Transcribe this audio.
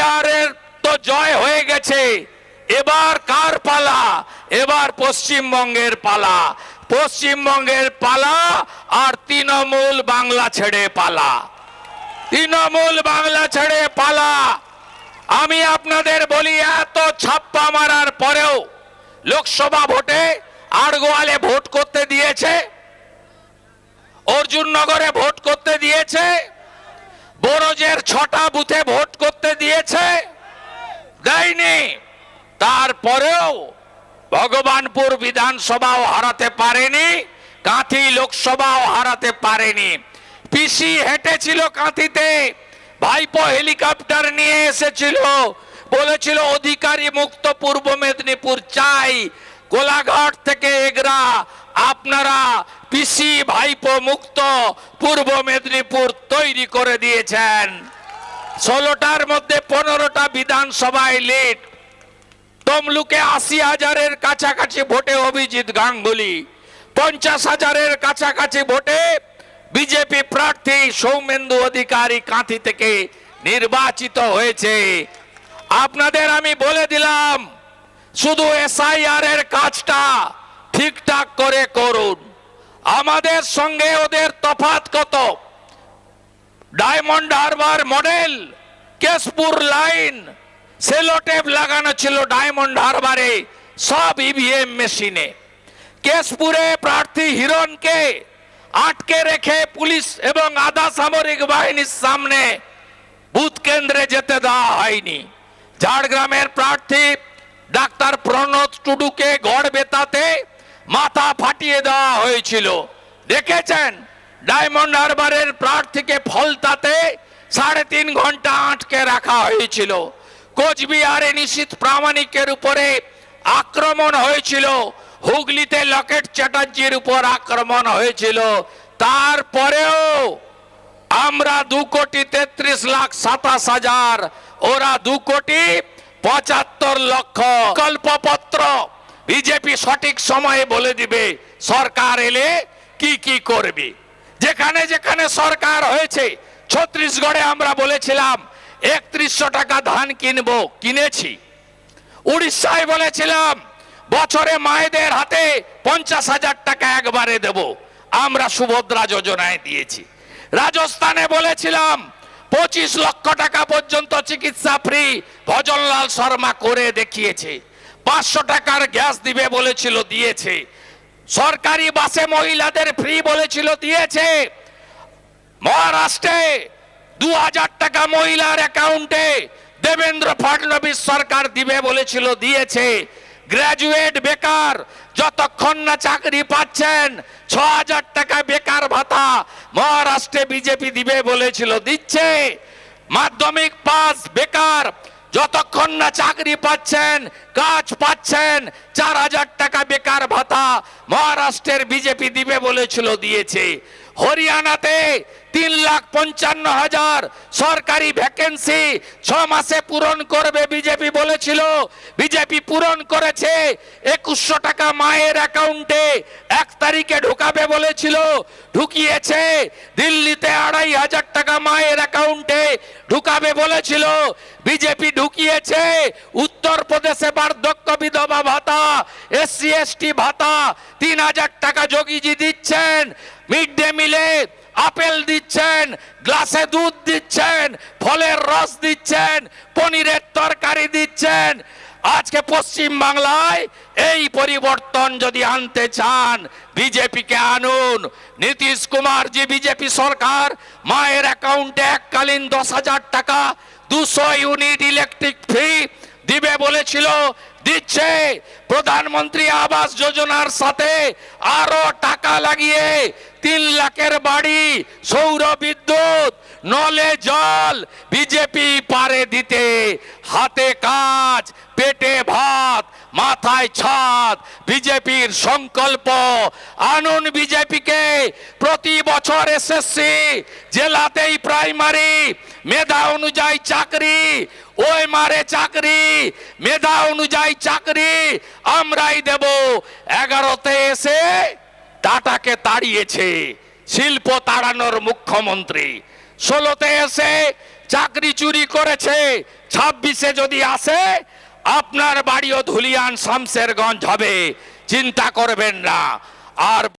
SIR এর তো জয় হয়ে গেছে। এবার কার পালা? এবার পশ্চিমবঙ্গের পালা। পশ্চিমবঙ্গের পালা আর তৃণমূল বাংলা ছেড়ে পালা। তৃণমূল বাংলা ছেড়ে পালা। আমি আপনাদের বলি, এত ছাপ্পা মারার পরেও লোকসভা ভোটে আড়গোয়ালে ভোট করতে দিয়েছে, অর্জুননগরে ভোট করতে দিয়েছে বরজের ছটা বুথে ভোট করতে দিয়েছে দেয়নি তারপরেও ভগবানপুর বিধানসভাও হারাতে পারেনি, কাঁথি লোকসভাও হারাতে পারেনি। পিসি হেঁটেছিল কাঁথিতে, ভাইপো হেলিকপ্টার নিয়ে এসেছিল, বলেছিল অধিকারী মুক্ত পূর্ব মেদিনীপুর চাই কোলাঘাট থেকে এগরা, আপনারা পিসি ভাইপো মুক্ত পূর্ব মেদিনীপুর তৈরি করে দিয়েছেন। ষোলোটার মধ্যে পনেরোটা বিধানসভায় লিড তমলুকে আশি হাজারের কাছাকাছি ভোটে অভিজিৎ গাঙ্গুলি। পঞ্চাশ হাজারের কাছাকাছি ভোটে বিজেপি প্রার্থী সৌমেন্দু অধিকারী কাঁথি থেকে নির্বাচিত হয়েছে। আপনাদের আমি বলে দিলাম, শুধু এসআইআর এর কাজটা ঠিকঠাক করে করুন। আমাদের সঙ্গে ওদের তফাৎ কত? Diamond Harbour model, Keshpur line sellotape লাগানো ছিল ডায়মন্ড হারবারে, সব ইভিএম মেশিনে। কেশপুরে প্রার্থী হিরণকে আটকে রেখে পুলিশ এবং আধা সামরিক বাহিনীর সামনে বুথ কেন্দ্রে যেতে দেওয়া হয়নি। ঝাড়গ্রামের প্রার্থী ডাক্তার প্রণত টুডুকে গড় বেতাতে মাথা ফাটিয়ে দেওয়া হয়েছিল। দেখেছেন, ডায়মন্ড হারবারের প্রার্থীকে ফলতাতে সাড়ে তিন ঘণ্টা আটকে রাখা হয়েছিল। কোচবিহারে নিশীত প্রামাণিকের উপরে আক্রমণ হয়েছিল। হুগলিতে লকেট চ্যাটার্জির উপর আক্রমণ হয়েছিল। তারপরেও আমরা দু কোটি তেত্রিশ লাখ সাতাশ হাজার, ওরা দু কোটি পঁচাত্তর লক্ষ। কল্পপত্র বিজেপি সঠিক সময়ে বলে দিবে, সরকার এলে কি কি করবে? যেখানে যেখানে সরকার হয়েছে ছত্রিশগড়ে আমরা বলেছিলাম একত্রিশশো টাকা ধান কিনবো, কিনেছি। উড়িষ্যায় বলেছিলাম, বছরে মায়েদের হাতে পঞ্চাশ হাজার টাকা একবারে দেব। আমরা সুভদ্রা যোজনায় দিয়েছি। রাজস্থানে বলেছিলাম, পঁচিশ লক্ষ টাকা পর্যন্ত চিকিৎসা ফ্রি, ভজনলাল শর্মা করে দেখিয়েছে। পাঁচশো টাকার গ্যাস দিবে বলেছিল, দিয়েছে। সরকারি বাসে মহিলাদের ফ্রি বলেছিল, দিয়েছে। মহারাষ্ট্রে দু হাজার টাকা মহিলার অ্যাকাউন্টে দেবেন্দ্র ফডনবিস সরকার দিবে বলেছিল, দিয়েছে। গ্রাজুয়েট বেকার, যতক্ষণ না চাকরি পাচ্ছেন ছ হাজার টাকা বেকার ভাতা মহারাষ্ট্রে বিজেপি দিবে বলেছিল, দিচ্ছে। মাধ্যমিক পাস বেকার, যতক্ষণ না চাকরি পাচ্ছেন, কাজ পাচ্ছেন চার হাজার টাকা বেকার ভাতা মহারাষ্ট্রের বিজেপি দিবে বলেছিল, দিয়েছে। হরিয়ানাতে তিন লাখ পঞ্চান্ন হাজার সরকারি ভ্যাকেন্সি ছ মাসে পূরণ করবে বিজেপি বলেছিল। বিজেপি পূরণ করেছে একুশশো টাকা মায়ের অ্যাকাউন্টে। এক তারিখে ঢুকাবে বলেছিল। ঢুকিয়েছে দিল্লিতে আড়াই হাজার টাকা মায়ের অ্যাকাউন্টে ঢুকাবে বলেছিল। বিজেপি ঢুকিয়েছে। উত্তরপ্রদেশে বার্ধক্য বিধবা ভাতা, এসসি, এসটি ভাতা, তিন হাজার টাকা যোগীজি দিচ্ছেন, মিড ডে মিলে আপেল দিচ্ছেন, গ্লাসে দুধ দিচ্ছেন, ফলের রস দিচ্ছেন, পনিরের তরকারি দিচ্ছেন। আজকে পশ্চিম বাংলায় এই পরিবর্তন যদি আনতে চান, বিজেপিকে আনুন। নীতিশ কুমার যে বিজেপি সরকার, মায়ের অ্যাকাউন্টে এককালীন দশ হাজার টাকা, দুশো ইউনিট ইলেকট্রিক ফ্রি দিবে বলেছিল, দিচ্ছে। প্রধানমন্ত্রী আবাস যোজনার সাথে আরও টাকা লাগিয়ে তিন লাখের বাড়ি, সৌর বিদ্যুৎ নলে জল বিজেপি পারে দিতে, হাতে কাজ, পেটে ভাত, মাথায় ছাদ, বিজেপির সংকল্প। আনুন বিজেপিকে প্রতি বছর এসএসসি জেলাতেই প্রাইমারি, মেধা অনুযায়ী চাকরি ওই মারে চাকরি, মেধা অনুযায়ী চাকরি, আমরাই দেব। এগারোতে এসে টাটাকে তাড়িয়েছে শিল্প তাড়ানোর মুখ্যমন্ত্রী। ষোলোতে এসে চাকরি চুরি করেছে, ছাব্বিশে যদি আসে, আপনার বাড়িও ধুলিয়ান শামসেরগঞ্জ হবে, চিন্তা করবেন না। আর